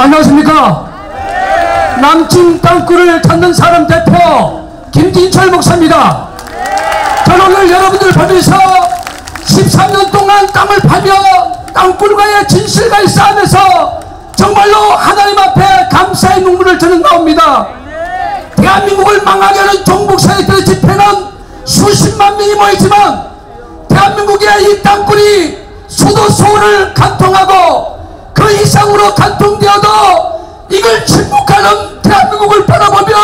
안녕하십니까? 남친 땅굴을 찾는 사람 대표 김진철 목사입니다. 저는 오늘 여러분들 보면서 13년 동안 땅을 파며 땅굴과의 진실과의 싸움에서 정말로 하나님 앞에 감사의 눈물을 저는 나옵니다. 대한민국을 망하게 하는 종북세력들의 집회는 수십만 명이 모이지만 대한민국의 이 땅굴이 수도 서울을 간통하고 그 이상으로 간통되어도 이걸 침묵하는 대한민국을 바라보며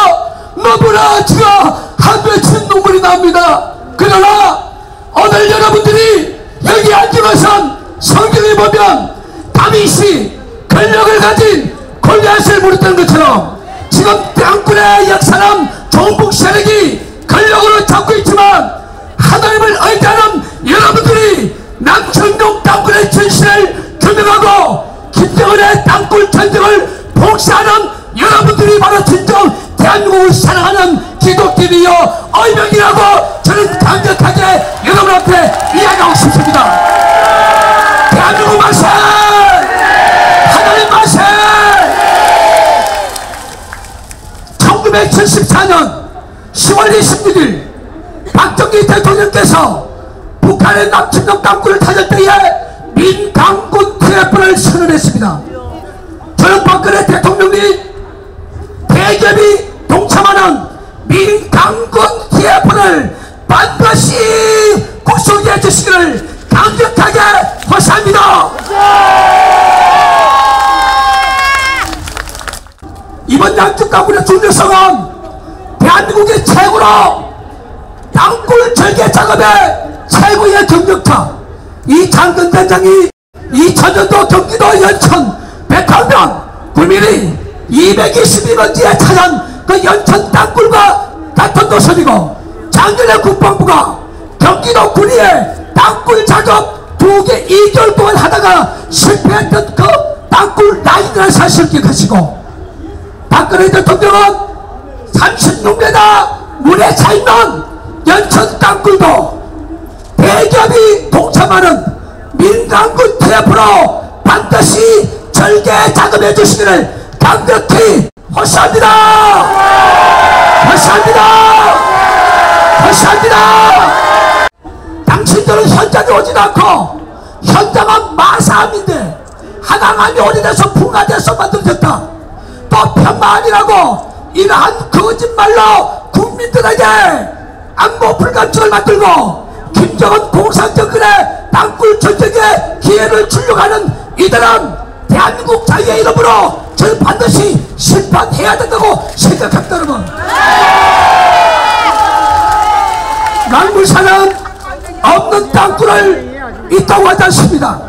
너무나 제가 한배친 눈물이 납니다. 그러나 오늘 여러분들이 여기 것은 성경에 보면 다윗이 권력을 가진 골리앗을 물었던 것처럼 지금 땅굴의 역사는 종북 세력이 권력으로 잡고 있지만 하나님을 의지하는 여러분들이 남천동 땅굴의 진실을 규명하고 김정은의 땅굴 전쟁을 봉사하는 여러분들이 바로 진정 대한민국을 사랑하는 기독교이요 어명이라고 저는 강력하게 여러분한테 이야기하고 싶습니다. 대한민국 만세! 하나님 만세! 1974년 10월 26일 박정희 대통령께서 북한의 남천동 땅굴을 찾을 때에 민강군 TF를 선언했습니다. 대통령이 대기업이 동참하는 민강군 TF를 반드시 구속해 주시기를 강력하게 호소합니다. 이번 양쪽 가군의 중요성은 대한민국의 최고로 땅굴 절개 작업의 최고의 경력자 이 장근대장이 2000년도 경기도 연천 백화면 구민이 222번지에 찾은 그 연천 땅굴과 같은 노선이고 작년에 국방부가 경기도 구리에 땅굴 작업 두개 2개월 동안 하다가 실패했던 그 땅굴 라인을 사실 기억하시고 박근혜 대통령은 36m 물에 차 있는 연천 땅굴도 대기업이 동참하는 민간군 TF로 반드시 절개 작업해 주시기를 강력히 호소합니다. 호소합니다. 호소합니다. 당신들은 현장에 오지 않고 현장은 마사암인데 하강암이 오래돼서 풍화돼서 만들어졌다. 또 편마아니라고 이러한 거짓말로 국민들에게 안보 불감증을 만들고 김정은 공산정권의 땅굴 전쟁에 기회를 주려고 하는 이들은 대한민국 자유의 이름으로 저는 반드시 심판해야 된다고 생각합니다 여러분. 낭물사는 없는 땅굴을 있다고 하지 않습니다.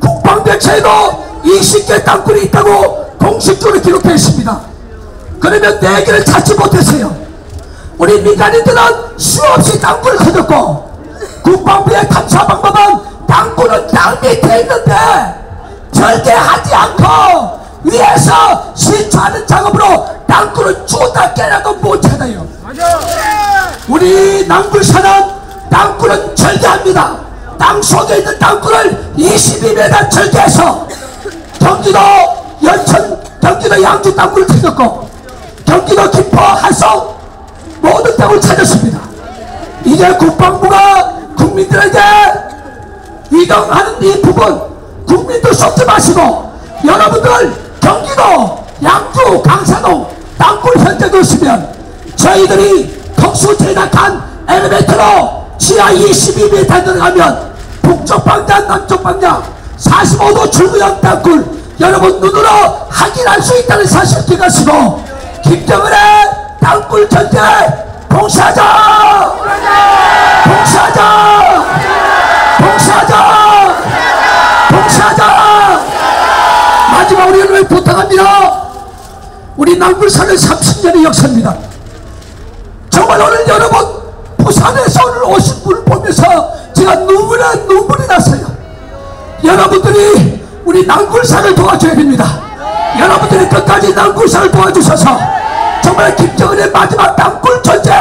국방백체에도 20개 땅굴이 있다고 공식적으로 기록되어 있습니다. 그러면 4개를 찾지 못했어요. 우리 민간인들은 수없이 땅굴을 커졌고 국방부의 탐사 방법은 땅굴은 땅 밑에 있는데 절대 하지 않고 위에서 시추하는 작업으로 땅굴을 주다 깨라도 못 찾아요. 우리 남굴사는 땅굴은 절개합니다. 땅 속에 있는 땅굴을 22m 절개해서 경기도 연천 경기도 양주 땅굴을 찾았고 경기도 김포 한성 모든 땅을 찾았습니다. 이제 국방부가 국민들에게 이동하는 이 부분 국민도 속지 마시고 여러분들 경기도 양주 강산동 땅굴 현장에 오시면 저희들이 특수 제작한 엘리베이터로 지하 22m 들어가면 북쪽 방향 남쪽 방향 45도 출구형 땅굴 여러분 눈으로 확인할 수 있다는 사실 기가시고 김정은의 땅굴 전쟁 봉사하자! 봉사하자! 봉사하자! 봉사하자! 마지막 우리 여러분 부탁합니다. 우리 남굴산은 30년의 역사입니다. 정말 오늘 여러분 부산에서 오늘 오신 분을 보면서 제가 눈물이 눈물이 났어요. 여러분들이 우리 남굴산을 도와줘야 됩니다. 여러분들이 끝까지 남굴산을 도와주셔서 정말 김정은의 마지막 땅굴 전쟁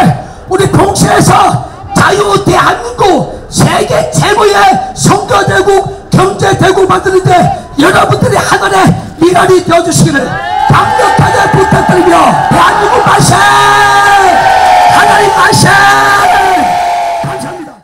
우리 봉시에서 자유 대한민국 세계 최고의 선거대국 경제 대국 만드는데 여러분들이 하늘의 미간이 되어주시기를 강력하게 부탁드리며 대한민국 만세 하나님 만세